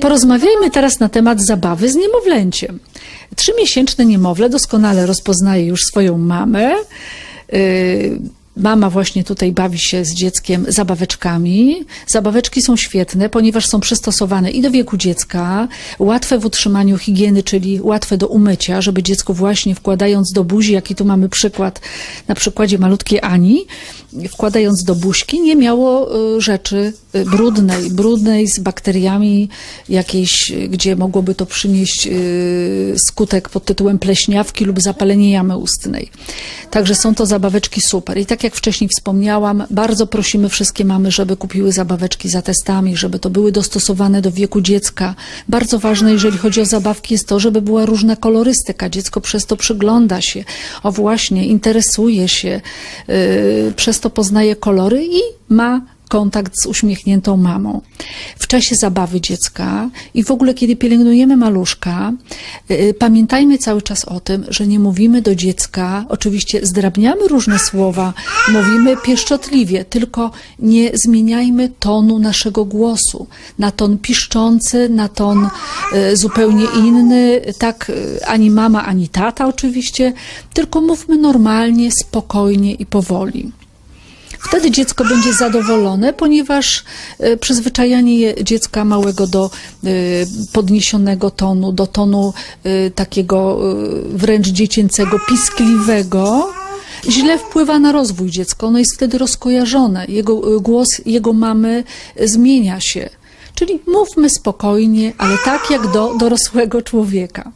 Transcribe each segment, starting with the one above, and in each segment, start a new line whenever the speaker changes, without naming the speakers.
Porozmawiajmy teraz na temat zabawy z niemowlęciem. Trzymiesięczne niemowlę doskonale rozpoznaje już swoją mamę. Mama właśnie tutaj bawi się z dzieckiem zabaweczkami. Zabaweczki są świetne, ponieważ są przystosowane i do wieku dziecka, łatwe w utrzymaniu higieny, czyli łatwe do umycia, żeby dziecko właśnie wkładając do buzi, jaki tu mamy przykład na przykładzie malutkiej Ani, wkładając do buźki, nie miało y, rzeczy y, brudnej, brudnej z bakteriami jakiejś, gdzie mogłoby to przynieść y, skutek pod tytułem pleśniawki lub zapalenie jamy ustnej. Także są to zabaweczki super. I tak jak wcześniej wspomniałam, bardzo prosimy wszystkie mamy, żeby kupiły zabaweczki za testami, żeby to były dostosowane do wieku dziecka. Bardzo ważne, jeżeli chodzi o zabawki, jest to, żeby była różna kolorystyka. Dziecko przez to przygląda się, o właśnie, interesuje się, yy, przez to poznaje kolory i ma kontakt z uśmiechniętą mamą. W czasie zabawy dziecka i w ogóle, kiedy pielęgnujemy maluszka, y, pamiętajmy cały czas o tym, że nie mówimy do dziecka, oczywiście zdrabniamy różne słowa, mówimy pieszczotliwie, tylko nie zmieniajmy tonu naszego głosu na ton piszczący, na ton y, zupełnie inny, tak y, ani mama, ani tata oczywiście, tylko mówmy normalnie, spokojnie i powoli. Wtedy dziecko będzie zadowolone, ponieważ e, przyzwyczajanie dziecka małego do e, podniesionego tonu, do tonu e, takiego wręcz dziecięcego, piskliwego, źle wpływa na rozwój dziecka. Ono jest wtedy rozkojarzone. Jego głos jego mamy zmienia się. Czyli mówmy spokojnie, ale tak jak do dorosłego człowieka.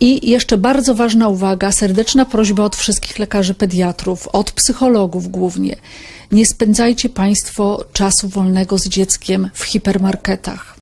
I jeszcze bardzo ważna uwaga, serdeczna prośba od wszystkich lekarzy pediatrów, od psychologów głównie. Nie spędzajcie Państwo czasu wolnego z dzieckiem w hipermarketach.